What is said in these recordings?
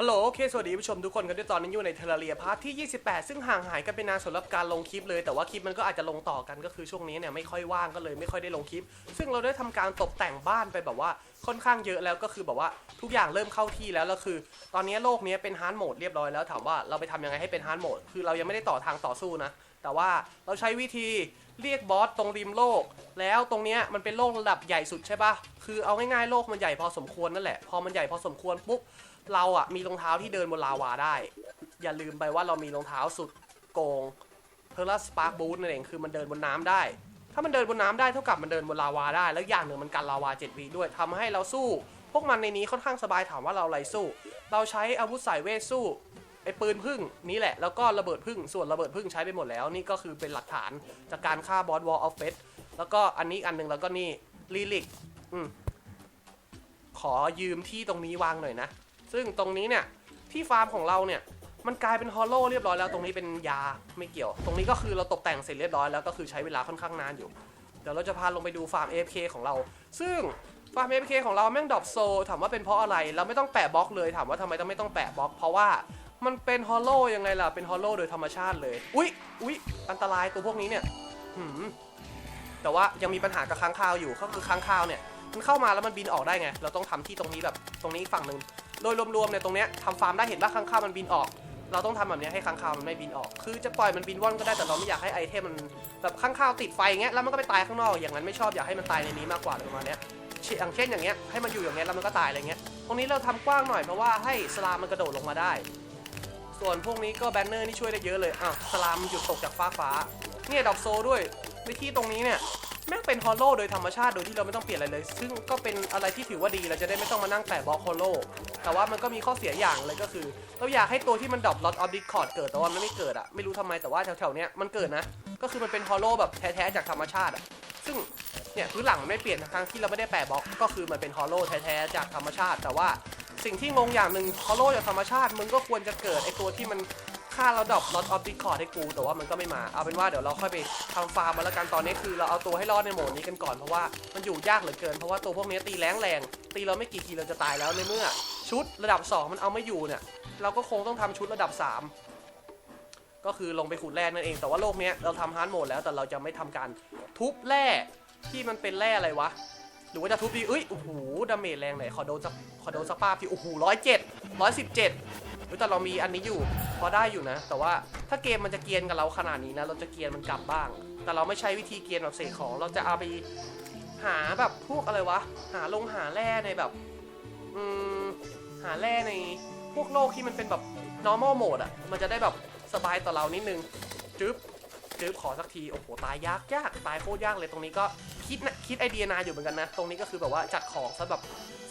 ฮัลโหลโอเค สวัสดีผู้ชมทุกคนกันด้วยตอนนี้อยู่ในเทเลเรียพาร์ทที่ 28 ซึ่งห่างหายกันไปนานสำหรับการลงคลิปเลย แต่ว่าคลิปมันก็อาจจะลงต่อกันก็คือช่วงนี้เนี่ยไม่ค่อยว่างก็เลยไม่ค่อยได้ลงคลิป ซึ่งเราได้ทำการตกแต่งบ้านไปแบบว่าค่อนข้างเยอะแล้วก็คือแบบว่าทุกอย่างเริ่มเข้าที่แล้วแล้วคือ ตอนนี้โลกนี้เป็นฮาร์ดโหมดเรียบร้อยแล้วถามว่าเราไปทำยังไงให้เป็นฮาร์ดโหมดคือเรายังไม่ได้ต่อทางต่อสู้นะแต่ว่าเราใช้วิธีเรียกบอสตรงริมโลก แล้วตรงเนี้ยมันเป็นโลกระดับใหญ่สุดใช่ปะคือเอาง่ายๆโลกมันใหญ่พอสมควรนั่นแหละพอมันใหญ่พอสมควรปุ๊บ เราอะมีรองเท้าที่เดินบนลาวาได้ อย่าลืมไปว่าเรามีรองเท้าสุดโกงเพอร์ลสปาร์คบูทนั่นเองคือมันเดินบนน้ำได้ ถ้ามันเดินบนน้ำได้เท่ากับมันเดินบนลาวาได้ แล้วอย่างหนึ่งมันกันลาวา7วิด้วยทำให้เราสู้ พวกมันในนี้ค่อนข้างสบายถามว่าเราอะไรสู้ เราใช้อาวุธสายเวทสู้ไอ้ปืนพึ่งนี่แหละแล้วก็ระเบิดพึ่งส่วนระเบิดพึ่งใช้ไปหมดแล้ว นี่ก็คือเป็นหลักฐานจากการฆ่าบอสวอลออฟเฟสแล้วก็อันนี้อันหนึ่งแล้วก็นี่ลีลิกอืมขอยืมที่ตรงนี้วางหน่อยนะ ซึ่งตรงนี้เนี่ยที่ฟาร์มของเราเนี่ยมันกลายเป็นฮอลโลเรียบร้อยแล้วตรงนี้เป็นยาไม่เกี่ยว ตรงนี้ก็คือเราตกแต่งเสร็จเรียบร้อยแล้วก็คือใช้เวลาค่อนข้างนานอยู่ เดี๋ยวเราจะพาลงไปดูฟาร์ม AFK ของเรา ซึ่งฟาร์ม AFK ของเราแม่งดรอปโซถามว่าเป็นเพราะอะไรเราไม่ต้องแปะบล็อกเลยถามว่าทำไมต้องไม่ต้องแปะบล็อก เพราะว่ามันเป็นฮอลโลยังไงล่ะเป็นฮอลโลโดยธรรมชาติเลยอุ๊ยอุ๊ยอันตรายตัวพวกนี้เนี่ยหืมแต่ว่ายังมีปัญหากับค้างคาวอยู่ก็คือค้างคาวเนี่ยมันเข้ามาแล้วมันบินออกได้ไง เราต้องทำที่ตรงนี้แบบตรงนี้ฝั่งหนึ่ง โดยรวมๆเนี่ยตรงเนี้ยทำฟาร์มได้เห็นว่าค้างคาวมันบินออก เราต้องทำแบบเนี้ยให้ค้างคาวมันไม่บินออก คือจะปล่อยมันบินว่อนก็ได้แต่เราไม่อยากให้ไอเทมมันแบบค้างคาวติดไฟอย่างเงี้ยแล้วมันก็ไปตายข้างนอกอย่างนั้นไม่ชอบอยากให้มันตายในนี้มากกว่าประมาณเนี้ยเช่นอย่างเช่นอย่างเงี้ยให้มันอยู่อย่างเงี้ยแล้วมันก็ตายอะไรเงี้ยตรงนี้เราทำกว้างหน่อยเพราะว่าให้สลามมันกระโดดลงมาได้ ส่วนพวกนี้ก็แบนเนอร์นี่ช่วยได้เยอะเลยอ้าวสลามมันหยุดตกจากฟ้าฟ้าเนี่ยดอกโซด้วยวิธีตรงนี้เนี่ย แม่งเป็นฮอลโลโดยธรรมชาติโดยที่เราไม่ต้องเปลี่ยนอะไรเลย ซึ่งก็เป็นอะไรที่ถือว่าดีเราจะได้ไม่ต้องมานั่งแปะบล็อกฮอลโลแต่ว่ามันก็มีข้อเสียอย่างเลยก็คือ เราอยากให้ตัวที่มันดรอปลอตออฟดิคอร์ดเกิดแต่ว่ามันไม่เกิดอะไม่รู้ทำไมแต่ว่าแถวๆเนี้ยมันเกิดนะ ก็คือมันเป็นฮอลโลแบบแท้ๆจากธรรมชาติอะซึ่งเนี่ยพื้นหลังมันไม่เปลี่ยนทั้งที่เราไม่ได้แปะบล็อกก็คือมันเป็นฮอลโลแท้ๆจากธรรมชาติ แต่ว่าสิ่งที่งงอย่างหนึ่งฮอลโลจากธรรมชาติมึงก็ควรจะเกิดไอตัวที่มัน ค่าเราดรอปลอตออฟดิคอร์ดให้กู แต่ว่ามันก็ไม่มา เอาเป็นว่าเดี๋ยวเราค่อยไปทำฟาร์มมาแล้วกันตอนนี้คือเราเอาตัวให้รอดในโหมดนี้กันก่อนเพราะว่ามันอยู่ยากเหลือเกินเพราะว่าตัวพวกนี้ตีแรงแรงตีเราไม่กี่ทีเราจะตายแล้วในเมื่อ ชุดระดับ 2 มันเอาไม่อยู่เนี่ย เราก็คงต้องทำชุดระดับ 3 ก็คือลงไปขุดแร่นั่นเองแต่ว่าโลกนี้เราทำฮาร์ดโหมดแล้วแต่เราจะไม่ทำการทุบแร่ที่มันเป็นแร่อะไรวะหรือว่าจะทุบดีเอ้ยโอ้โหดาเมจแรงไหนขอโดนสักขอโดนสักป้าพี่โอ้โหร้อยเจ็ดร้อยสิบเจ็ด เฮ้ยแต่เรามีอันนี้อยู่พอได้อยู่นะ แต่ว่าถ้าเกมมันจะเกียนกับเราขนาดนี้นะ เราจะเกียนมันกลับบ้าง แต่เราไม่ใช้วิธีเกียนแบบเสกของ เราจะเอาไปหาแบบพวกอะไรวะ หาลงหาแร่ในแบบ อืม หาแร่ในพวกโลกที่มันเป็นแบบ normal mode อะมันจะได้แบบสบายต่อเรานิดนึง จึ๊บจึ๊บขอสักที โอ้โห ตายยากยาก ตายโคตรยากเลย ตรงนี้ก็คิดนะคิดไอเดียนานอยู่เหมือนกันนะ ตรงนี้ก็คือแบบว่าจัดของซะแบบ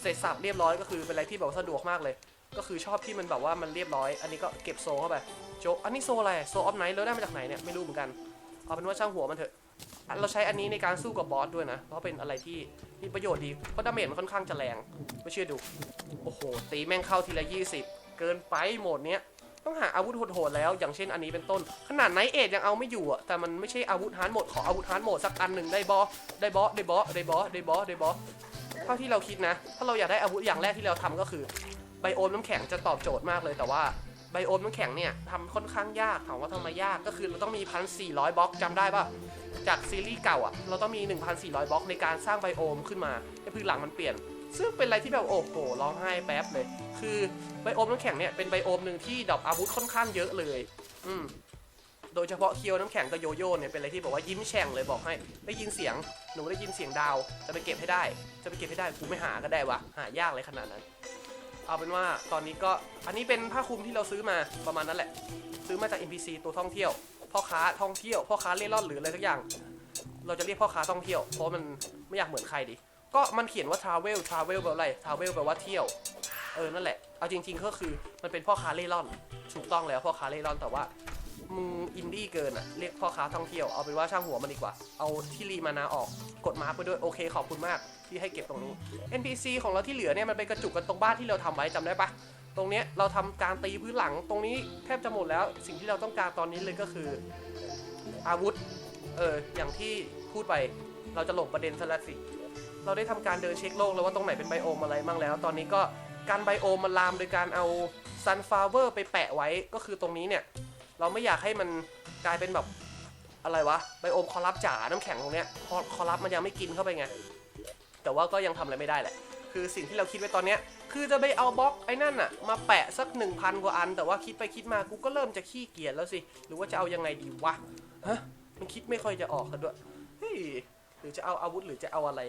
เสร็จสับเรียบร้อยก็คือเป็นอะไรที่แบบสะดวกมากเลย ก็คือชอบที่มันแบบว่ามันเรียบร้อย อันนี้ก็เก็บโซเข้าไปโจอันนี้โซอะไรโซออฟไนท์แล้วได้มาจากไหนเนี่ยไม่รู้เหมือนกัน เอาเป็นว่าช่างหัวมันเถอะอะเราใช้อันนี้ในการสู้กับบอสด้วยนะ เพราะเป็นอะไรที่มีประโยชน์ดี เพราะดาเมจมันค่อนข้างจะแรงไม่เชื่อดู โอ้โห ตีแม่งเข้าทีละ 20 เกินไปโหมดเนี้ยต้องหาอาวุธโหดๆแล้ว อย่างเช่นอันนี้เป็นต้น ขนาดไนท์เอทยังเอาไม่อยู่อะแต่มันไม่ใช่อาวุธฮาร์ดโหมด ขออาวุธฮาร์ดโหมดสักอันหนึ่งได้บอสได้บอสได้บอสได้บอสได้บอสได้บอสเท่าที่เราคิดนะ ถ้าเราอยากได้อาวุธอย่างแรกที่เราทำก็คือ ไบโอมน้ำแข็งจะตอบโจทย์มากเลย แต่ว่าไบโอมน้ำแข็งเนี่ยทำค่อนข้างยากถามว่าทำไมยากก็คือเราต้องมี 1,400 บล็อกจำได้ป่ะ จากซีรีส์เก่าอะ เราต้องมี 1,400 บล็อกในการสร้างไบโอมขึ้นมาให้พื้นหลังมันเปลี่ยน ซึ่งเป็นอะไรที่แบบโอ้โหร้องไห้แป๊บเลย คือไบโอมน้ำแข็งเนี่ยเป็นไบโอมหนึ่งที่ดรอปอาวุธค่อนข้างเยอะเลย อืมโดยเฉพาะเคียวน้ำแข็งกับโยโย่เนี่ยเป็นอะไรที่บอกว่ายิ้มแฉ่งเลยบอกให้ได้ยินเสียงหนูได้ยินเสียงดาว จะไปเก็บให้ได้ จะไปเก็บให้ได้กูไม่หาก็ได้วะหายากเลยขนาดนั้น เอาเป็นว่าตอนนี้ก็อันนี้เป็นผ้าคลุมที่เราซื้อมาประมาณนั้นแหละ ซื้อมาจาก NPC ตัวท่องเที่ยวพ่อค้าท่องเที่ยวพ่อค้าเล่ร่อนหรืออะไรสักอย่าง เราจะเรียกพ่อค้าท่องเที่ยวเพราะมันไม่อยากเหมือนใครดิก็มันเขียนว่า travel travel แปลว่าอะไร travel แปลว่าเที่ยวเออนั่นแหละเอาจริง ๆ ก็คือมันเป็นพ่อค้าเล่ร่อนถูกต้องแล้วพ่อค้าเล่ร่อนแต่ว่า มึงอินดี้เกินอะเรียกพ่อค้าท่องเที่ยวเอาเป็นว่าช่างหัวมันดีกว่า เอาที่รีมานาออกกดมาร์คไปด้วยโอเคขอบคุณมากที่ให้เก็บตรงนี้ NPC ของเราที่เหลือเนี่ยมันไปกระจุกกันตรงบ้านที่เราทำไว้จำได้ปะตรงเนี้ยเราทำการตีพื้นหลังตรงนี้แทบจะหมดแล้ว สิ่งที่เราต้องการตอนนี้เลยก็คือ อาวุธเอออย่างที่พูดไปเราจะหลบประเด็นซะล้วสิเราได้ทำการเดินเช็คโลกแล้วว่าตรงไหนเป็นไบโอมอะไรมั่งแล้ว ตอนนี้ก็การไบโอมมันลามโดยการเอาซันฟลาวเวอร์ไปแปะไว้ก็คือตรงนี้เนี่ย เราไม่อยากให้มันกลายเป็นแบบอะไรวะไบโอมคอรับจ๋าน้ำแข็งตรงเนี้ยคอคอรับมันยังไม่กินเข้าไปไง แต่ว่าก็ยังทำอะไรไม่ได้แหละ คือสิ่งที่เราคิดไว้ตอนเนี้ยคือจะไปเอาบล็อกไอ้นั่นอะมาแปะสัก 1,000 กว่าอัน แต่ว่าคิดไปคิดมากูก็เริ่มจะขี้เกียจแล้วสิ หรือว่าจะเอายังไงดีวะฮะมันคิดไม่ค่อยจะออกกันด้วยเฮ้ยหรือจะเอาอาวุธหรือจะเอาอะไร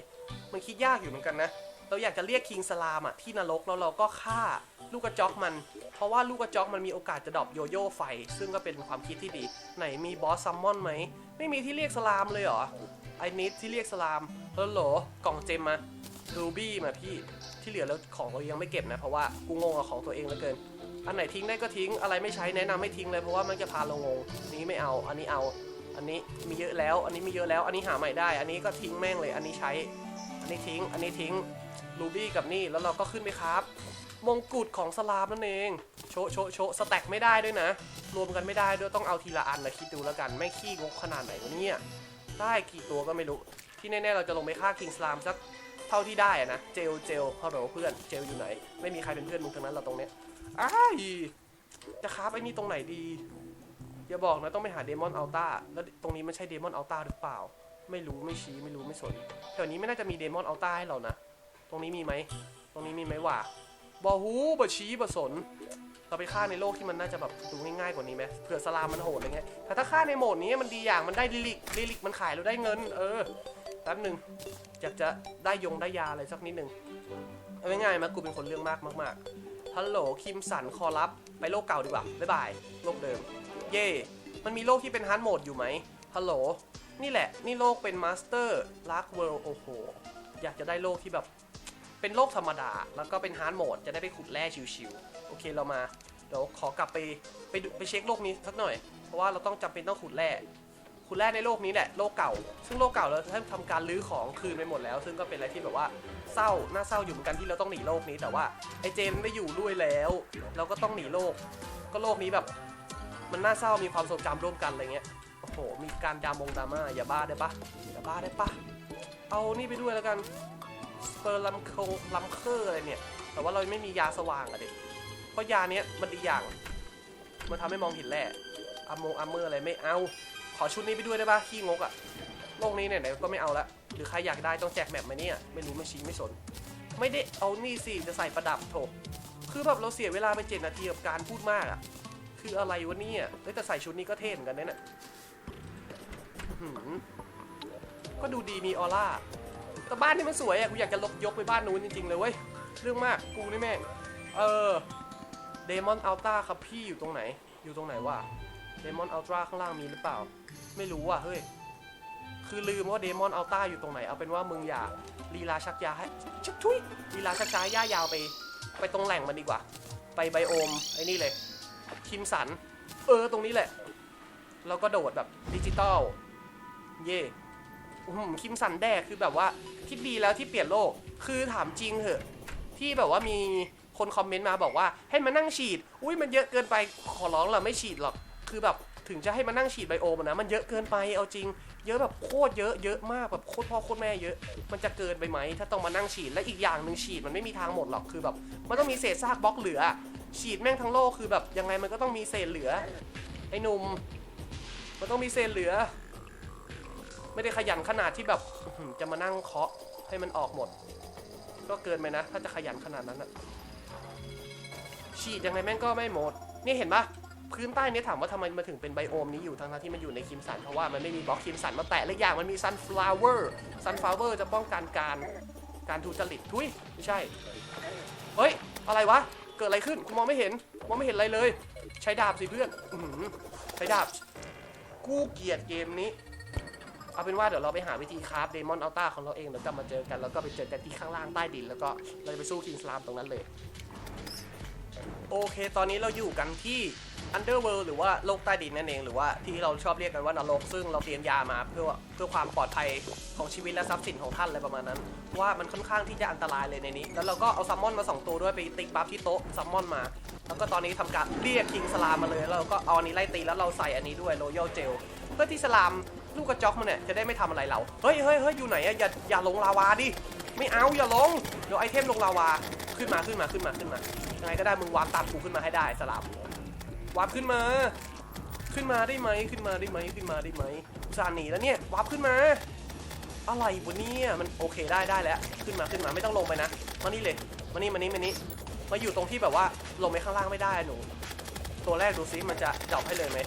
มันคิดยากอยู่เหมือนกันนะเราอยากจะเรียกคิงสลามอะที่นรกแล้วเราก็ฆ่าลูกกระจอกมัน เพราะว่าลูกกระจอกมันมีโอกาสจะดรอปโยโย่ไฟ ซึ่งก็เป็นความคิดที่ดี ไหนมีบอสซัมมอนไหม ไม่มีที่เรียกสลามเลยเหรอไอ้นิดที่เรียกสลามฮัลโหลกล่องเจมมารูบี้มาพี่ที่เหลือแล้วของเรายังไม่เก็บนะ เพราะว่ากูงงกับของตัวเองเหลือเกิน อันไหนทิ้งได้ก็ทิ้งอะไรไม่ใช้แนะนำไม่ทิ้งเลยเพราะว่ามันจะพาเรางงนี้ไม่เอา อันนี้เอา อันนี้มีเยอะแล้ว อันนี้มีเยอะแล้ว อันนี้หาใหม่ได้ อันนี้ก็ทิ้งแม่งเลย อันนี้ใช้ อันนี้ทิ้ง อันนี้ทิ้งรูบี้กับนี่แล้วเราก็ขึ้นไปครับ มงกุฎของสลามนั่นเอง โชะโชะโชะสแต็กไม่ได้ด้วยนะ รวมกันไม่ได้ด้วยต้องเอาทีละอันนะคิดดูแล้วกัน ไม่ขี้งกขนาดไหนวะเนี่ย ได้กี่ตัวก็ไม่รู้ ที่แน่ๆเราจะลงไปฆ่าคิงสลามสักเท่าที่ได้อะนะ เจลเจลฮัลโหลเพื่อน เจลอยู่ไหน ไม่มีใครเป็นเพื่อนมึงทั้งนั้นเราตรงเนี้ยอ้ายจะคราไอ้นี่ตรงไหนดี อย่าบอกนะต้องไปหาเดมอนอัลต้าแล้วตรงนี้มันใช่เดมอนอัลต้าหรือเปล่า ไม่รู้ไม่ชี้ไม่รู้ไม่สนแถวนี้ไม่น่าจะมีเดมอนอัลต้าให้เรานะ ตรงนี้มีไหม ตรงนี้มีไหมวะ บอฮูบอชี้บอสน เราไปฆ่าในโลกที่มันน่าจะแบบดูง่ายๆกว่านี้ไหมเผื่อสลามมันโหดอะไรเงี้ยแต่ถ้าฆ่าในโหมดนี้มันดีอย่างมันได้ลิลิกลิลิกมันขายเราได้เงิน เออแป๊บหนึ่งอยากจะได้ยงได้ยาอะไรสักนิดหนึ่งเอาง่ายๆมากูเป็นคนเรื่องมากมากๆฮัลโหลคิมสันคอรับไปโลกเก่าดีกว่าบ๊ายบายโลกเดิม เย่มันมีโลกที่เป็นฮาร์ดโหมดอยู่ไหมฮัลโหลนี่แหละนี่โลกเป็นมาสเตอร์ลักเวิลด์โอ้โหอยากจะได้โลกที่แบบ เป็นโลกธรรมดา แล้วก็เป็นฮาร์ดโหมดจะได้ไปขุดแร่ชิวๆโอเคเรามาเดี๋ยวขอกลับไปไปดูไปเช็คโลกนี้สักหน่อย เพราะว่าเราต้องจำเป็นต้องขุดแร่ขุดแร่ในโลกนี้แหละโลกเก่า ซึ่งโลกเก่าเราทำการลื้อของคืนไปหมดแล้ว ซึ่งก็เป็นอะไรที่แบบว่าเศร้าน่าเศร้าอยู่เหมือนกันที่เราต้องหนีโลกนี้แต่ว่าไอเจนไม่อยู่ด้วยแล้ว เราก็ต้องหนีโลก ก็โลกนี้แบบ มันน่าเศร้ามีความทรงจำร่วมกันอะไรเงี้ยโอ้โหมีการดามงดราม่าอย่าบ้าได้ปะอย่าบ้าได้ปะเอานี่ไปด้วยแล้วกัน สเปอร์ลัมโคลัมเคอร์อะไรเนี่ย แต่ว่าเราไม่มียาสว่างอะเด็กเพราะยาเนี้ยมันดีอย่าง มันทำให้มองเห็นแหลอามงอาร์เมอร์อะไรไม่เอา ขอชุดนี้ไปด้วยได้ปะขี้งกอะโลกนี้เนี่ยไหนก็ไม่เอาละหรือใครอยากได้ต้องแจกแมปไหมเนี่ย ไม่รู้ไม่ชี้ไม่สน ไม่ได้เอานี่สิจะใส่ประดับโถคือแบบเราเสียเวลาไปเจ็ดนาทีกับการพูดมากอะคืออะไรวะเนี่ยแต่ใส่ชุดนี้ก็เท่เหมือนกันเนี่ยก็ดูดีมีออร่า แต่บ้านนี่มันสวยอะกูอยากจะลบยกไปบ้านนู้นจริงๆเลยเว้ย เรื่องมาก กูนี่แม่ง เออเดมอนอัลต้าครับพี่อยู่ตรงไหน อยู่ตรงไหนวะเดมอนอัลตร้าข้างล่างมีหรือเปล่า ไม่รู้ว่ะ เฮ้ย คือลืมว่าเดมอนอัลต้าอยู่ตรงไหน เอาเป็นว่ามึงอย่าลีลาชักยาให้ชักทุยลีลาชักช้าย่ายาวไป ไปตรงแหล่งมันดีกว่า ไปไบโอมไอ้นี่เลย คิมสัน เออตรงนี้แหละ แล้วก็โดดแบบดิจิตอล เย่ หือคิมสันแดกคือแบบว่าคิดดีแล้วที่เปลี่ยนโลก คือถามจริงเหอะ ที่แบบว่ามีคนคอมเมนต์มาบอกว่าให้มานั่งฉีด อุ้ยมันเยอะเกินไปขอร้องละไม่ฉีดหรอก คือแบบถึงจะให้มานั่งฉีดไบโอมอะนะมันเยอะเกินไปเอาจริง เยอะแบบโคตรเยอะเยอะมากแบบโคตรพ่อโคตรแม่เยอะ มันจะเกินไปไหมถ้าต้องมานั่งฉีดและอีกอย่างหนึ่งฉีดมันไม่มีทางหมดหรอกคือแบบมันต้องมีเศษซากบล็อกเหลือ ฉีดแม่งทั้งโลกคือแบบยังไงมันก็ต้องมีเศษเหลือไอ้หนุ่มมันต้องมีเศษเหลือ ไม่ได้ขยันขนาดที่แบบจะมานั่งเคาะให้มันออกหมด ก็เกินไปนะ ถ้าจะขยันขนาดนั้นอะฉีดยังไงแม่งก็ไม่หมด นี่เห็นปะพื้นใต้นี้ถามว่าทำไมมันถึงเป็นไบโอมนี้อยู่ทั้งที่มันอยู่ในคิมสัน เพราะว่ามันไม่มีบล็อกคิมสันมาแตะและอีกอย่างมันมีซันฟลาวเวอร์ซันฟลาวเวอร์จะป้องกันการการทุจริตทุยไม่ใช่ เฮ้ย อะไรวะ เกิดอะไรขึ้นกูมองไม่เห็นมองไม่เห็นอะไรเลย ใช้ดาบสิเพื่อนอใช้ดาบ กูเกียดเกมนี้ เอาเป็นว่าเดี๋ยวเราไปหาวิธีคราฟเดมอนอัลต้าของเราเองแล้วกลับมาเจอกันแล้วก็ไปเจอกันที่ข้างล่างใต้ดิน แล้วก็เราจะไปสู้คิงสลามตรงนั้นเลย โอเค ตอนนี้เราอยู่กันที่ Underworld หรือว่าโลกใต้ดินนั่นเอง หรือว่าที่เราชอบเรียกกันว่านรกซึ่งเราเตรียมยามาเพื่อเพื่อความปลอดภัยของชีวิตและทรัพย์สินของท่านอะไรประมาณนั้น ว่ามันค่อนข้างที่จะอันตรายเลยในนี้ แล้วเราก็เอาซัมมอนมาสองตัวด้วยไปติ๊กบัฟที่โต๊ะซัมมอนมา แล้วก็ตอนนี้ทำการเรียกคิงสลามมาเลยแล้วเราก็เอาอันนี้ไล่ตีแล้วเราใส่อันนี้ด้วย Royal Gel เพื่อที่สลาม ลูกกระจอกมันเนี่ยจะได้ไม่ทำอะไรเรา เฮ้ยเฮ้ยเฮ้ยอยู่ไหนอะอย่าอย่าลงลาวาดิ ไม่เอาอย่าลง เดี๋ยวไอเทมลงลาวา ขึ้นมาขึ้นมาขึ้นมาขึ้นมา ยังไงก็ได้มึงวาร์ปตามกูขึ้นมาให้ได้สลับวาร์ปขึ้นมา ขึ้นมาได้ไหมขึ้นมาได้ไหมขึ้นมาได้ไหมอุตสาห์หนีแล้วเนี่ยวาร์ปขึ้นมา อะไรวะเนี่ยมันโอเคได้ได้แล้ว ขึ้นมาขึ้นมาไม่ต้องลงไปนะ มานี่เลยมานี่มานี่มานี่มาอยู่ตรงที่แบบว่าลงไปข้างล่างไม่ได้หนู ตัวแรกดูซิมันจะดรอปให้เลยไหม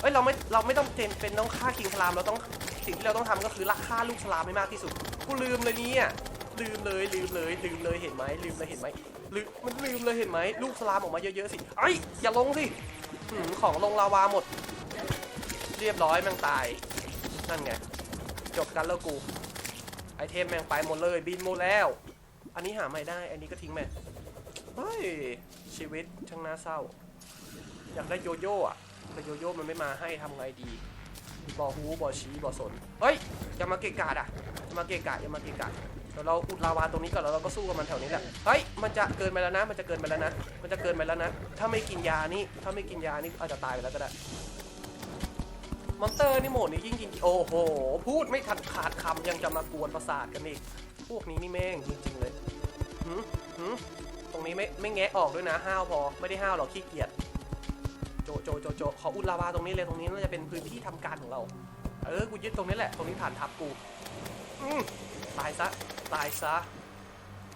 เอ้ยเราไม่เราไม่ต้องเป็นเป็นต้องฆ่าคิงสลามเราต้องสิ่งที่เราต้องทำก็คือลักฆ่าลูกสลามให้มากที่สุดกูลืมเลยเนี่ยลืมเลยลืมเลยลืมเลยเห็นไหมลืมเลยเห็นไหมลืมมันลืมเลยเห็นไหมลูกสลามออกมาเยอะๆสิไอ้ยอย่าลงสิหืมของลงลาวาหมด เรียบร้อยแม่งตายนั่นไงจบกันแล้วกูไอเทมแม่งไปหมดเลยบินหมดแล้ว อันนี้หาไม่ได้ อันนี้ก็ทิ้งไปเฮ้ยชีวิตช่างน่าเศร้า อยากได้โยโย่อะ แต่โยโย่มันไม่มาให้ทำไงดีบอฮูบอชี้บอสนเฮ้ยอย่ามาเกะกะอะอย่ามาเกะกะอย่ามาเกะกะเดี๋ยวเราอุดลาวาตรงนี้ก่อนแล้วเราก็สู้กับมันแถวนี้แหละเฮ้ยมันจะเกินไปแล้วนะ มันจะเกินไปแล้วนะ มันจะเกินไปแล้วนะ ถ้าไม่กินยานี่ถ้าไม่กินยานี่อาจจะตายไปแล้วก็ได้มอนเตอร์นี่โหมดนี้ยิ่งยิงโอ้โห พูดไม่ทันขาดคำยังจะมากวนประสาทกันอีก พวกนี้นี่แม่งจริงๆเลยหืมหืมตรงนี้ไม่ไม่แงะออกด้วยนะห้าวพอไม่ได้ห้าวหรอกขี้เกียจ โจโจโจโจขออุดลาวาตรงนี้เลยตรงนี้น่าจะเป็นพื้นที่ทำการของเรา เออกูยึดตรงนี้แหละตรงนี้ฐานทัพกูตายซะตายซะ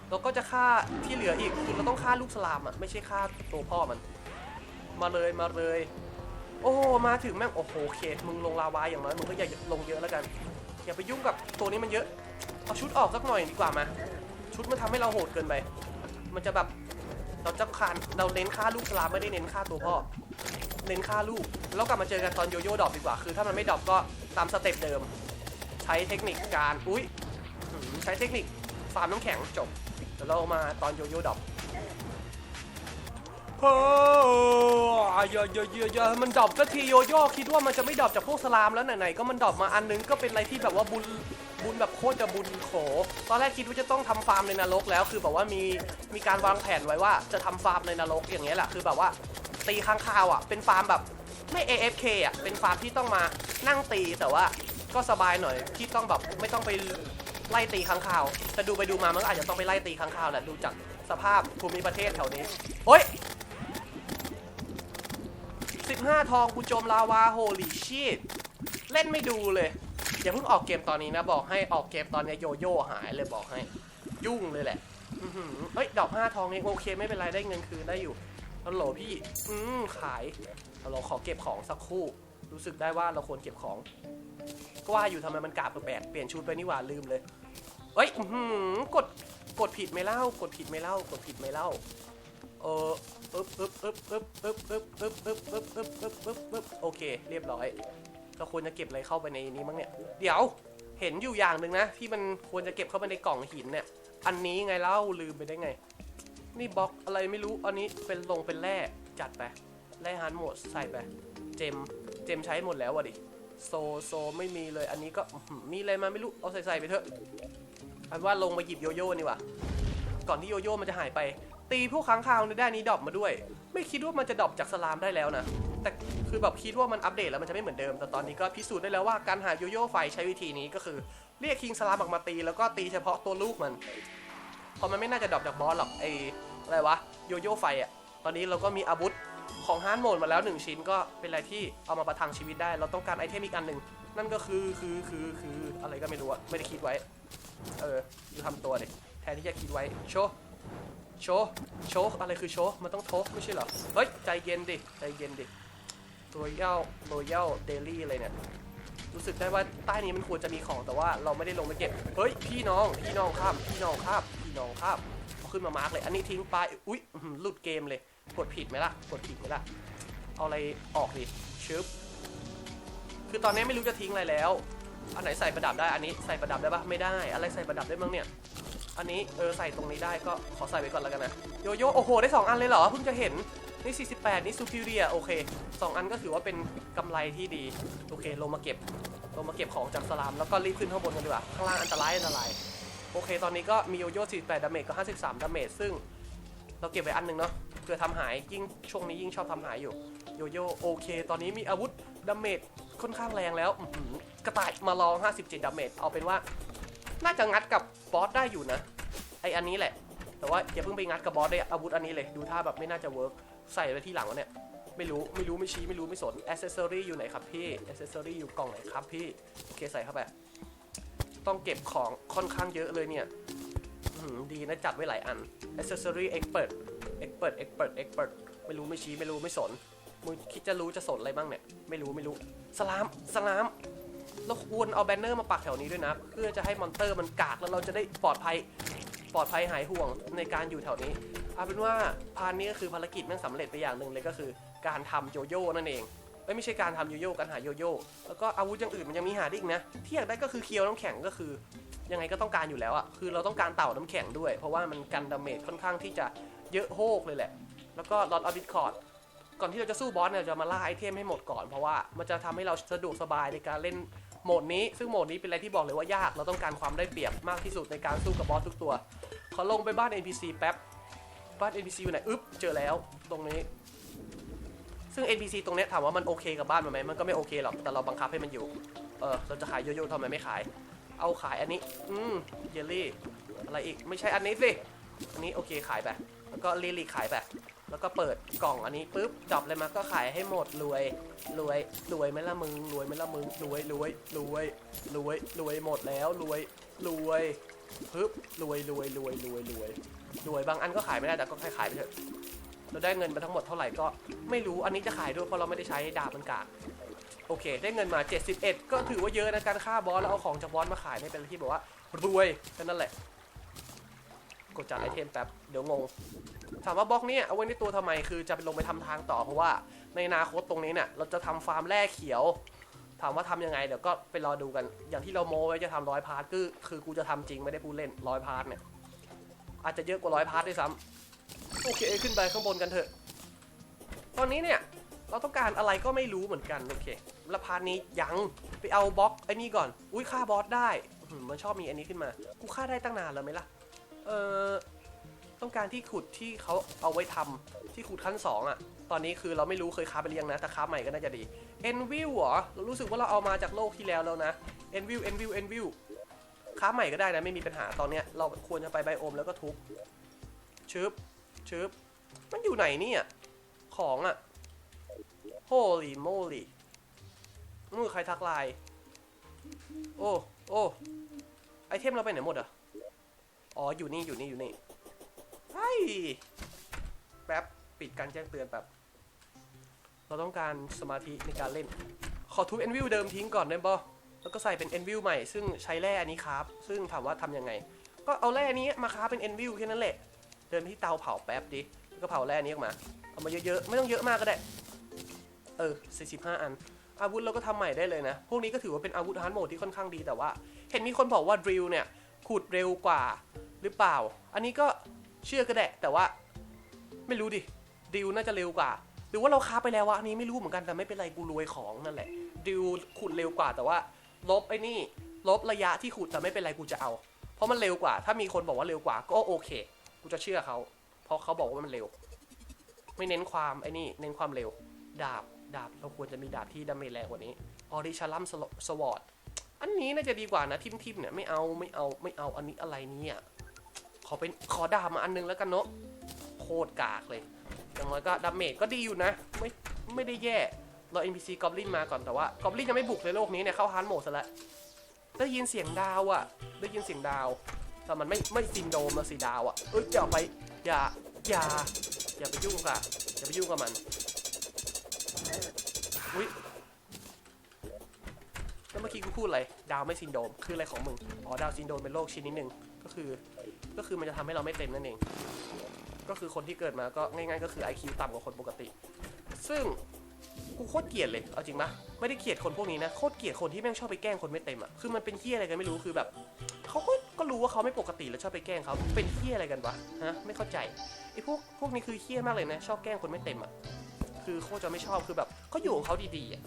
เราก็จะฆ่าที่เหลืออีกคือเราต้องฆ่าลูกสลามอะไม่ใช่ฆ่าตัวพ่อมัน มาเลยมาเลย โอ้มาถึงแม่งโอ้โหเคมึงลงลาวาอย่างน้อยมึงก็อย่าลงเยอะแล้วกันอย่าไปยุ่งกับตัวนี้มันเยอะเอาชุดออกสักหน่อยดีกว่ามาชุดมันทำให้เราโหดเกินไป มันจะแบบเราจะคานเราเน้นฆ่าลูกสลามไม่ได้เน้นฆ่าตัวพ่อ เน้นฆ่าลูก แล้วกลับมาเจอกันตอนโยโย่ดรอปดีกว่า คือถ้ามันไม่ดรอปก็ตามสเต็ปเดิม ใช้เทคนิคการอุ้ยใช้เทคนิคฟาร์มน้ำแข็งจบเดี๋ยวเรามาตอนโยโย่ดรอปเฮ้ยเยอะเยอะเยอะมันดรอปสักทีโยโย่คิดว่ามันจะไม่ดรอปจากพวกสลามแล้วไหนๆก็มันดรอปมาอันนึงก็เป็นอะไรที่แบบว่าบุญบุญแบบโคตรจะบุญโข ตอนแรกคิดว่าจะต้องทำฟาร์มในนรกแล้ว คือแบบว่ามีมีการวางแผนไว้ว่าจะทำฟาร์มในนรกอย่างเงี้ยแหละ คือแบบว่า ตีค้างคาวอะ เป็นฟาร์มแบบไม่ AFK อะ เป็นฟาร์มที่ต้องมานั่งตีแต่ว่าก็สบายหน่อยที่ต้องแบบไม่ต้องไปไล่ตีค้างคาว แต่ดูไปดูมามันก็อาจจะต้องไปไล่ตีค้างคาวแหละดูจากสภาพภูมิประเทศแถวนี้โอ้ย15 ทองกูจมลาวาโฮลีชีตเล่นไม่ดูเลย อย่าเพิ่งออกเกมตอนนี้นะ บอกให้ออกเกมตอนนี้โยโย่หายเลยบอกให้ ยุ่งเลยแหละเอ้ย ดอก 5 ทองเองโอเคไม่เป็นไรได้เงินคืนได้อยู่ ฮัลโหลพี่ อืมขายฮัลโหลขอเก็บของสักครู่ รู้สึกได้ว่าเราควรเก็บของ ก็ว่าอยู่ทำไมมันกาบแปลกเปลี่ยนชุดไปนี่หว่าลืมเลยเอ้ยอื้อหือกด กดผิดไหมเล่า กดผิดไหมเล่า กดผิดไหมเล่า เอออึ๊บอึ๊บอึ๊บอึ๊บอึ๊บอึ๊บอึ๊บอึ๊บอึ๊บอึ๊บอึ๊บอึ๊บอึ๊บโอเค เรียบร้อยเราควรจะเก็บอะไรเข้าไปในนี้มั้งเนี่ย เดี๋ยว เห็นอยู่อย่างหนึ่งนะ ที่มันควรจะเก็บเข้าไปในกล่องหินเนี่ย อันนี้ไงเล่าลืมไปได้ไง นี่บล็อกอะไรไม่รู้ อันนี้เป็นลงเป็นแร่จัดไป แร่ฮาร์ดโหมดใส่ไป เจม เจมใช้หมดแล้วอะดิ โซโซไม่มีเลย อันนี้ก็มีอะไรมาไม่รู้ เอาใส่ใส่ไปเถอะอันว่าลงมาหยิบโยโย่นี่ว่ะก่อนที่โยโย่มันจะหายไป ตีพวกค้างคาวในด้านนี้ดรอปมาด้วย ไม่คิดว่ามันจะดรอปจากสลามได้แล้วนะ แต่คือแบบคิดว่ามันอัปเดตแล้วมันจะไม่เหมือนเดิม แต่ตอนนี้ก็พิสูจน์ได้แล้วว่าการหาโยโย่ไฟใช้วิธีนี้ก็คือ เรียกคิงสลามออกมาตี แล้วก็ตีเฉพาะตัวลูกมัน ราะมันไม่น่าจะดรอปจากบอสหรอกไออะไรวะโยโย่ไฟอะตอนนี้เราก็มีอาวุธของฮาร์ดโหมดมาแล้วหนึ่งชิ้นก็เป็นอะไรที่เอามาประทังชีวิตได้ เราต้องการไอเทมอีกอันหนึ่งนั่นก็คือคือคือคืออะไรก็ไม่รู้อะไม่ได้คิดไว้ เออดูทำตัวเดิแทนที่จะคิดไว้โชว์โชว์โชว์อะไรคือโชว์มันต้องโทไม่ใช่เหรอ เฮ้ย ใจเย็นดิ ใจเย็นดิรอยัลรอยัลเดลี่อะไรเนี่ย รู้สึกได้ว่าใต้นี้มันควรจะมีของแต่ว่าเราไม่ได้ลงไปเก็บ เฮ้ย พี่น้อง พี่น้องครับพี่น้องครับ น้องครับเอขึ้นมามาร์กเลย อันนี้ทิ้งไป อุ๊ยหลุดเกมเลย กดผิดไหมล่ะ กดผิดไหมล่ะ เอาอะไรออกดิชึบ คือตอนนี้ไม่รู้จะทิ้งอะไรแล้ว อันไหนใส่ประดับได้ อันนี้ใส่ประดับได้ปะไม่ได้ อะไรใส่ประดับได้บ้างเนี่ย อันนี้เออใส่ตรงนี้ได้ก็ขอใส่ไว้ก่อนแล้วกันนะ โยโย่โอ้โหได้สองอันเลยเหรอ เพิ่งจะเห็น นี่ 48 นี่ superior โอเคสองอันก็ถือว่าเป็นกำไรที่ดี โอเค ลงมาเก็บ ลงมาเก็บของจากสลามแล้วก็รีบขึ้นข้างบนกันดีกว่า ข้างล่างอันตรายอันตราย โอเค ตอนนี้ก็มีโยโย่48ดาเมจกับ53ดาเมจซึ่งเราเก็บไว้อันหนึงเนาะเผื่อทำหายยิ่งช่วงนี้ยิ่งชอบทำหายอยู่โยโย่โอเค ตอนนี้มีอาวุธดาเมจค่อนข้างแรงแล้วกระต่ายมาลอง 57ดาเมจเอาเป็นว่า น่าจะงัดกับบอสได้อยู่นะไออันนี้แหละ แต่ว่าอย่าเพิ่งไปงัดกับบอสได้อาวุธอันนี้เลยดูท่าแบบไม่น่าจะเวิร์กใส่ไว้ที่หลังวะเนี่ยไม่รู้ไม่รู้ไม่ชี้ไม่รู้ไม่สนอ c เซสซอรี่อยู่ไหนครับพี่อ c เซสซอรี่อยู่กล่องไหนครับพี่โอเคใส่เข้าไป ต้องเก็บของค่อนข้างเยอะเลยเนี่ยดีนะจัดไว้หลายอันอ c เซสซอรี่เอ็กเปิดเอ็กเปิดเอ็กเปิดเอ็กเปิดไม่รู้ไม่ชี้ไม่รู้ไม่สนมึงคิดจะรู้จะสนอะไรบ้างเนี่ย ไม่รู้ไม่รู้สลามสลามแล้วควรเอาแบนเนอร์มาปักแถวนี้ด้วยนะ เพื่อจะให้มอนเตอร์มันกากแล้วเราจะได้ปลอดภัยปลอดภัยหายห่วงในการอยู่แถวนี้เอาเป็นว่าพานนี้ก็คือภารกิจแมันสำเร็จไปอย่างหนึ่งเลยก็คือ การทำโยโย่นั่นเอง เอ้ยไม่ใช่การทำโยโย่การหาโยโย่แล้วก็อาวุธอย่างอื่นมันยังมีหาได้อีกนะที่อยากได้ก็คือเคียวน้ำแข็งก็คือ ยังไงก็ต้องการอยู่แล้วอะคือเราต้องการเต่าน้ำแข็งด้วย เพราะว่ามันกันดาเมจค่อนข้างที่จะเยอะโฮกเลยแหละ แล้วก็ลอตอบิทคอร์ดก่อนที่เราจะสู้บอสเนี่ยจะมาล่าไอเทมให้หมดก่อนเพราะว่ามันจะทำให้เราสะดวกสบายในการเล่นโหมดนี้ ซึ่งโหมดนี้เป็นอะไรที่บอกเลยว่ายากเราต้องการความได้เปรียบมากที่สุดในการสู้กับบอสทุกตัว ขอลงไปบ้าน NPC แป๊บบ้าน NPC อยู่ไหนอึ๊บเจอแล้วตรงนี้ ซึ่ง NPC ตรงเนี้ยถามว่ามันโอเคกับบ้านมันไหมมันก็ไม่โอเคหรอก แต่เราบังคับให้มันอยู่ เออ เราจะขายโยโย่ทำไมไม่ขาย เอาขายอันนี้ อืม เยลลี่ อะไรอีก ไม่ใช่อันนี้สิ อันนี้โอเคขายไป แล้วก็ลิลิขายไป แล้วก็เปิดกล่องอันนี้ปุ๊บดรอปเลยมาก็ขายให้หมดรวย รวย รวยไหมล่ะมึง รวยไหมล่ะมึง รวย รวย รวย รวย รวยหมดแล้ว รวย รวยปึ๊บรวยรวยรวยรวยรวยรวยบางอันก็ขายไม่ได้แต่ก็ขายขายไปเถอะ เราได้เงินมาทั้งหมดเท่าไหร่ก็ไม่รู้อันนี้จะขายด้วยเพราะเราไม่ได้ใช้ดาบมันกากโอเค ได้เงินมา 71 ก็ถือว่าเยอะนะการฆ่าบอสแล้วเอาของจากบอสมาขายเนี่เป็นที่แบบว่ารวยแค่นั้นแหละกดจากไอเทมแป๊บเดี๋ยวงงถามว่าบล็อกนี้เอาไว้ในตัวทำไมคือจะไปลงไปทำทางต่อเพราะว่าในอนาคตตรงนี้เนี่ยเราจะทำฟาร์มแร่เขียว ถามว่าทำยังไงเดี๋ยวก็ไปรอดูกัน อย่างที่เราโมไว้จะทำร้อยพาร์ทคือคือกูจะทำจริงไม่ได้พูดเล่นร้อยพาร์ทเนี่ยอาจจะเยอะกว่าร้อยพาร์ทด้วยซ้ำ โอเคขึ้นไปข้างบนกันเถอะ ตอนนี้เนี่ยเราต้องการอะไรก็ไม่รู้เหมือนกันโอเคล้วพาร์ทนี้ยังไปเอาบล็อกไอ้นี่ก่อน อุ้ยฆ่าบอสได้มันชอบมีอันนี้ขึ้นมา กูฆ่าได้ตั้งนานแล้วไหมล่ะ เออต้องการที่ขุดที่เขาเอาไว้ทำที่ขุดขั้นสองอะตอนนี้คือเราไม่รู้เคยค้าไปหรือยังนะแต่ค้าใหม่ก็น่าจะดีเอ็นวิวเหรอเรารู้สึกว่าเราเอามาจากโลกที่แล้วแล้วนะเอ็นวิวเอ็นวิวเอ็นวิวค้าใหม่ก็ได้นะไม่มีปัญหาตอนเนี้ยเราควรจะไปไบโอมแล้วก็ทุบชึบ ชึบมันอยู่ไหนเนี่ย ของอะ holy moly มือใครทักไลน์โอ้ โอ้ ไอเทมเราไปไหนหมดอะอ๋อ อยู่นี่ อยู่นี่ อยู่นี่ไฮ้แป๊บ ปิดการแจ้งเตือนแป๊บเราต้องการสมาธิในการเล่น ขอทุบ Envil เดิมทิ้งก่อนได้ปะแล้วก็ใส่เป็น Envil ใหม่ ซึ่งใช้แร่อันนี้ครับ ซึ่งถามว่าทำยังไง ก็เอาแร่นี้มาค้าเป็น Envil แค่นั้นแหละ ดินไปที่เตาเผาแป๊บดิแล้วก็เผาแร่นี้ออกมา เอามาเยอะๆ ไม่ต้องเยอะมากก็ได้ เออ 45 อัน อาวุธเราก็ทำใหม่ได้เลยนะ พวกนี้ก็ถือว่าเป็นอาวุธฮาร์ดโหมดที่ค่อนข้างดีแต่ว่า เห็นมีคนบอกว่าดริลเนี่ยขุดเร็วกว่าหรือเปล่า อันนี้ก็เชื่อก็ได้แต่ว่า ไม่รู้ดิดริลน่าจะเร็วกว่า หรือว่าเราค้าไปแล้ววะอันนี้ไม่รู้เหมือนกันแต่ไม่เป็นไรกูรวยของนั่นแหละดิวขุดเร็วกว่าแต่ว่า ลบไอ้นี่ ลบระยะที่ขุดแต่ไม่เป็นไรกูจะเอา เพราะมันเร็วกว่า ถ้ามีคนบอกว่าเร็วกว่าก็โอเค กูจะเชื่อเขา เพราะเขาบอกว่ามันเร็ว ไม่เน้นความไอ้นี่ เน้นความเร็ว ดาบ ดาบ เราควรจะมีดาบที่ดาเมจแรงกว่านี้ ออริชาลัมสวอตอันนี้น่าจะดีกว่านะทิมทิมเนี่ยไม่เอาไม่เอาไม่เอาอันนี้อะไรนี่ยขอเป็นขอดาบมาอันนึงแล้วกันเนาะโคตรกากเลย อย่างน้อยก็ดาเมจก็ดีอยู่นะ ไม่ไม่ได้แย่เรา NPC กอบลินมาก่อนแต่ว่ากอบลินยังไม่บุกในโลกนี้เนี่ยเข้าฮาร์ดโหมดซะแล้วได้ยินเสียงดาวอะได้ยินเสียงดาว แต่มันไม่ไม่ซินโดมนะสีดาวอะเอ้ยอย่าไปอย่าอย่าอย่าไปยุ่งกับอย่าไปยุ่งกับมันอุ้ยแล้วเมื่อกี้กูพูดอะไรดาวไม่ซินโดมคืออะไรของมึงอ๋อดาวซินโดมเป็นโรคชนิดหนึ่งก็คือ ก็คือมันจะทำให้เราไม่เต็มนั่นเอง ก็คือคนที่เกิดมาก็ง่ายๆ ก็คือ IQ ต่ำกว่าคนปกติ ซึ่ง กูโคตรเกลียดเลย เอาจริงปะไม่ได้เกลียดคนพวกนี้นะ โคตรเกลียดคนที่แม่งชอบไปแกล้งคนไม่เต็มอะ คือมันเป็นเฮี้ยอะไรกันไม่รู้ คือแบบเขาก็ก็รู้ว่าเขาไม่ปกติแล้วชอบไปแกล้งเขาเป็นเฮี้ยอะไรกันวะ ฮะ ไม่เข้าใจ ไอ้พวกพวกนี้คือเฮี้ยมากเลยนะ ชอบแกล้งคนไม่เต็มอะ คือโคตรจะไม่ชอบ คือแบบก็อยู่ของเขาดีๆอะ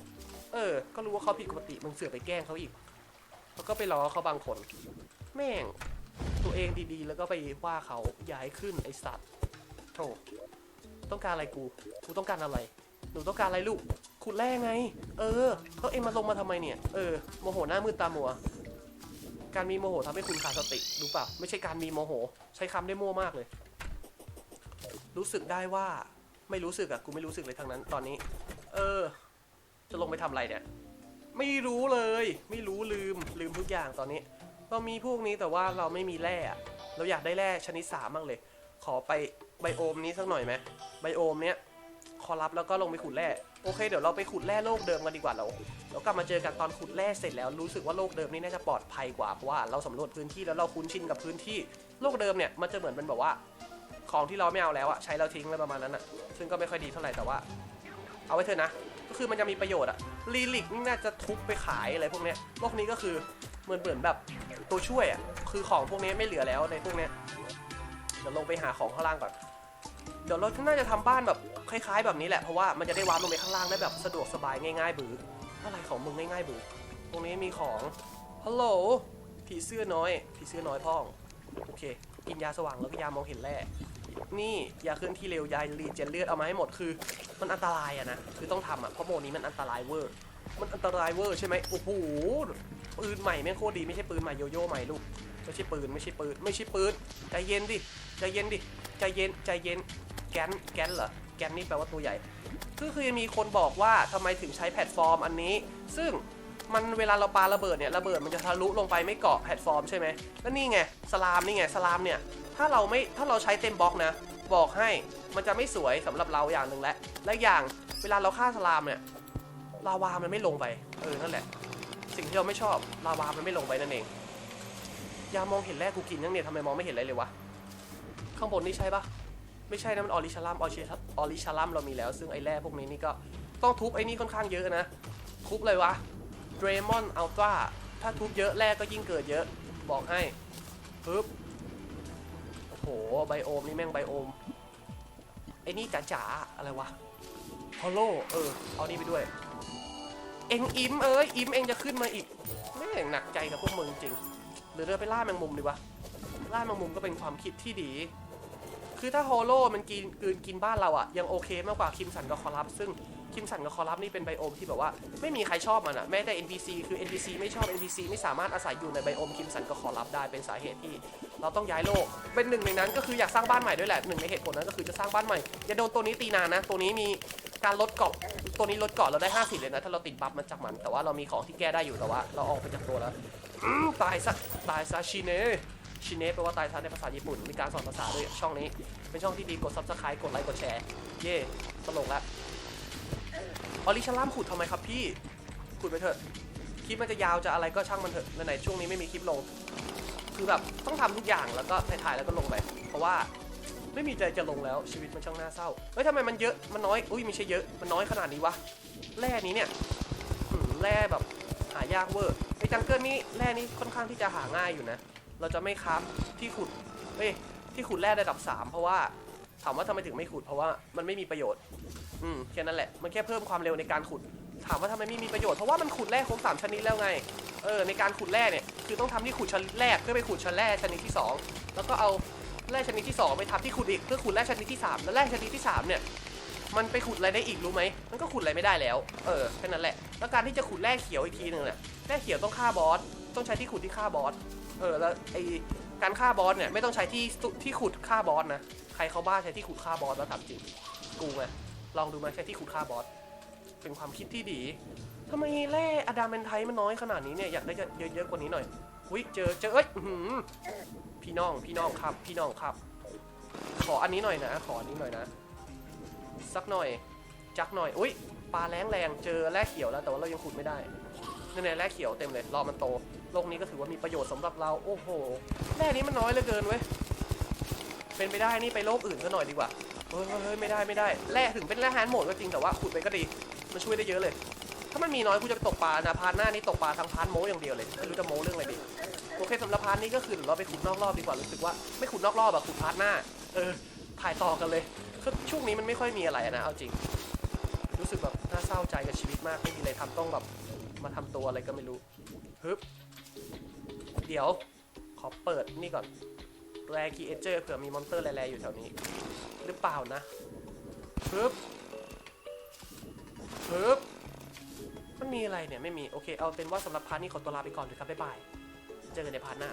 เออ ก็รู้ว่าเขาผิดปกติ มึงเสือกไปแกล้งเขาอีก แล้วก็ไปล้อเขาบางคน แม่ง ตัวเองดีๆ แล้วก็ไปว่าเขาย้ายขึ้นไอสัตว์โธ่ต้องการอะไรกู กูต้องการอะไร หนูต้องการอะไรลูกขุดแร่ไง เออเขาเองมาลงมาทำไมเนี่ย เออ โมโหหน้ามืดตามัว การมีโมโหทำให้คุณขาดสติ รู้เปล่า ไม่ใช่การมีโมโห ใช้คำได้มั่วมากเลย รู้สึกได้ว่า ไม่รู้สึกอะกูไม่รู้สึกเลยทั้งนั้น ตอนนี้ เออ จะลงไปทำอะไรเนี่ย ไม่รู้เลย ไม่รู้ลืม ลืมทุกอย่างตอนนี้ เรามีพวกนี้แต่ว่าเราไม่มีแร่เราอยากได้แร่ชนิดสามบ้างเลย ขอไปไบโอมนี้สักหน่อยไหมไบโอมเนี้ย ขอรับแล้วก็ลงไปขุดแร่โอเคเดี๋ยวเราไปขุดแร่โลกเดิมกันดีกว่าเราเรากลับมาเจอกันตอนขุดแร่เสร็จแล้วรู้สึกว่าโลกเดิมนี่น่าจะปลอดภัยกว่าเพราะว่าเราสำรวจพื้นที่แล้วเราคุ้นชินกับพื้นที่โลกเดิมเนี่ยมันจะเหมือนเป็นแบบว่า ของที่เราไม่เอาแล้วอะใช้แล้วทิ้งอะไรประมาณนั้นอะซึ่งก็ไม่ค่อยดีเท่าไหร่แต่ว่า เอาไว้เถอะนะ ก็คือมันจะมีประโยชน์อะลีลิกนี่น่าจะทุบไปขายอะไรพวกเนี้ยพวกนี้ก็คือเหมือนเหมือนแบบตัวช่วยอะคือของพวกนี้ไม่เหลือแล้วในพวกเนี้ยเดี๋ยวลงไปหาของข้างล่างก่อน เดี๋ยวเราน่าจะทำบ้านแบบคล้าย ๆ แบบนี้แหละเพราะว่ามันจะได้วาร์ปลงไปข้างล่างได้แบบสะดวกสบายง่ายๆบืออะไรของมึงง่ายๆบือตรงนี้มีของฮัลโหลผีเสื้อน้อยผีเสื้อน้อยพ่องโอเค กินยาสว่างแล้วก็ยามองเห็นแร่นี่ยาเคลื่อนที่เร็วยารีเจนเลือดเอามาให้หมดคือ มันอันตรายอะนะคือต้องทำอะเพราะโมนี้มันอันตรายเวอร์มันอันตรายเวอร์ใช่ไหมโอ้โหปืนใหม่แม่งโคตรดีไม่ใช่ปืนใหม่โยโย่ใหม่ลูกไม่ใช่ปืนไม่ใช่ปืนไม่ใช่ปืนใจเย็นดิใจเย็นดิใจเย็นใจเย็น แกนแกนเหรอ แกนนี่แปลว่าตัวใหญ่ ก็คือมีคนบอกว่าทำไมถึงใช้แพลตฟอร์มอันนี้ ซึ่งมันเวลาเราปาระเบิดเนี่ยระเบิดมันจะทะลุลงไปไม่เกาะแพลตฟอร์มใช่ไหมแล้วนี่ไงสลามนี่ไงสลามเนี่ยถ้าเราไม่ถ้าเราใช้เต็มบล็อกนะ บอกให้มันจะไม่สวยสำหรับเราอย่างหนึ่งและและอย่างเวลาเราฆ่าสลามเนี่ยลาวามันไม่ลงไปเออนั่นแหละ สิ่งที่เราไม่ชอบลาวามันไม่ลงไปนั่นเองยามองเห็นแรกกูกินยังเนี่ยทำไมมองไม่เห็นอะไรเลยวะข้างบนนี่ใช่ปะ ไม่ใช่นะมันออริชาลัมออริชออริชาลัมเรามีแล้ว ซึ่งไอ้แร่พวกนี้นี่ก็ต้องทุบไอ้นี่ค่อนข้างเยอะนะ ทุบเลยวะเดรมอนอัลตร้าถ้าทุบเยอะแร่ก็ยิ่งเกิดเยอะ บอกให้ปึ๊บโอ้โหไบโอมนี่แม่งไบโอมไอ้นี่จ๋าๆอะไรวะฮอลโลเออเอานี่ไปด้วย เอ็งอิมเอ้ยอิมเอ็งจะขึ้นมาอีกแม่งหนักใจกับพวกมึงจริงหรือเดินไปล่าแมงมุมดีวะล่าแมงมุมก็เป็นความคิดที่ดี คือถ้าโฮโลมันกินกลืนกินบ้านเราอะยังโอเคมากกว่าคิมสันกับคอรัปซึ่งคิมสันกับคอรัปนี่เป็นไบโอมที่แบบว่า ไม่มีใครชอบมันอะแม้แต่ NPC คือ NPC ไม่ชอบ NPC ไม่สามารถอาศัยอยู่ในไบโอมคิมสันกับคอรัปได้เป็นสาเหตุที่ เราต้องย้ายโลก เป็นหนึ่งในนั้นก็คืออยากสร้างบ้านใหม่ด้วยแหละหนึ่งในเหตุผลนั้นก็คือจะสร้างบ้านใหม่อย่าโดนตัวนี้ตีนานนะ ตัวนี้มีการลดเกาะตัวนี้ลดเกาะเราได้ 50 เลยนะ ถ้าเราติดบัฟมันจากมัน แต่ว่าเรามีของที่แก้ได้อยู่แต่ว่า เราออกไปจากตัวแล้วตายซะตายซะชิเน่ ชินเน่แปลว่าตายซะในภาษาญี่ปุ่น มีการสอนภาษาด้วยช่องนี้ เป็นช่องที่ดี กด subscribe กดไลค์กดแชร์ เย่ตลกละออริชาลัมขุดทำไมครับพี่ ขุดไปเถอะ คลิปมันจะยาวจะอะไรก็ช่างมันเถอะไหนๆช่วงนี้ไม่มีคลิปลง คือแบบต้องทำทุกอย่างแล้วก็ถ่ายๆแล้วก็ลงไป เพราะว่าไม่มีใจจะลงแล้วชีวิตมันช่างน่าเศร้า เฮ้ยทำไมมันเยอะ มันน้อย อุ้ยไม่ใช่เยอะ มันน้อยขนาดนี้วะ แร่นี้เนี่ยแร่แบบหายากเวอร์ไอ้จังเกิลนี่แร่นี้ค่อนข้างที่จะหาง่ายอยู่นะ เราจะไม่คับที่ขุดเฮ้ยที่ขุดแร่ระดับ 3 เพราะว่าถามว่าทำไมถึงไม่ขุดเพราะว่ามันไม่มีประโยชน์ อืมแค่นั้นแหละ มันแค่เพิ่มความเร็วในการขุด ถามว่าทำไมไม่มีประโยชน์เพราะว่ามันขุดแร่ครบสามชนิดแล้วไง เออในการขุดแร่เนี่ยคือต้องทำที่ขุดชนิดแรกเพื่อไปขุดชนิดแร่ชนิดที่สองแล้วก็เอาแร่ชนิดที่สองไปทำที่ขุดอีกเพื่อขุดแร่ชนิดที่สามแล้วแร่ชนิดที่สามเนี่ยมันไปขุดอะไรได้อีกรู้ไหมมันก็ขุดอะไรไม่ได้แล้ว เออแค่นั้นแหละ แล้วการที่จะขุดแร่เขียวอีกทีหนึ่งเนี่ยแร่เขียวต้องฆ่าบอสต้องใช้ที่ขุดที่ฆ่าบอส เออแล้วไอการฆ่าบอสเนี่ยไม่ต้องใช้ที่ที่ขุดฆ่าบอสนะใครเขาบ้าใช้ที่ขุดฆ่าบอสแล้วถามจริงกูไงลองดูไหมใช้ที่ขุดฆ่าบอสเป็นความคิดที่ดีทำไมแร่อะดามเมนไทมันน้อยขนาดนี้เนี่ยอยากได้จะเยอะๆกว่านี้หน่อยอุ้ยเจอเจอเอ้ยพี่น้องพี่น้องครับ พี่น้องครับ ขออันนี้หน่อยนะ ขออันนี้หน่อยนะ สักหน่อย จักหน่อยอุ้ยปลาแรงแรงเจอแร่เขียวแล้วแต่ว่าเรายังขุดไม่ได้ เนี่นๆแร่เขียวเต็มเลยรอมันโตโลกนี้ก็ถือว่ามีประโยชน์สำหรับเราโอ้โหแร่นี้มันน้อยเหลือเกินเว้ยเป็นไปได้นี่ไปโลกอื่นซะหน่อยดีกว่าเฮ้ยเฮ้ยไม่ได้ไม่ได้แร่ถึงเป็นแร่แฮนด์โหมดก็จริงแต่ว่าขุดไปก็ดีมันช่วยได้เยอะเลย ถ้ามันมีน้อยกูจะตกปลานะพาร์ทหน้านี้ตกปลาทางพาร์ทโมอย่างเดียวเลยไม่รู้จะโมเรื่องอะไรดีโอเคสำหรับพาร์ทนี้ก็คือเราไปขุดนอกรอบดีกว่ารู้สึกว่าไม่ขุดนอกรอบอะขุดพาร์ทหน้า เออถ่ายต่อกันเลยคือช่วงนี้มันไม่ค่อยมีอะไรนะเอาจริง รู้สึกแบบน่าเศร้าใจกับชีวิตมากไม่มีอะไรทำต้องแบบ มาทำตัวอะไรก็ไม่รู้ฮึบเดี๋ยว ขอเปิดนี่ก่อนแรคีเอเจอร์เผื่อมีมอนเตอร์แร่ๆอยู่แถวนี้ หรือเปล่านะฮึบฮึบมันมีอะไรเนี่ย ไม่มี โอเค เอาเป็นว่าสำหรับพาร์ทนี้ขอตัวลาไปก่อนเลยครับ บ๊ายบาย เจอกันในพาร์ทหน้า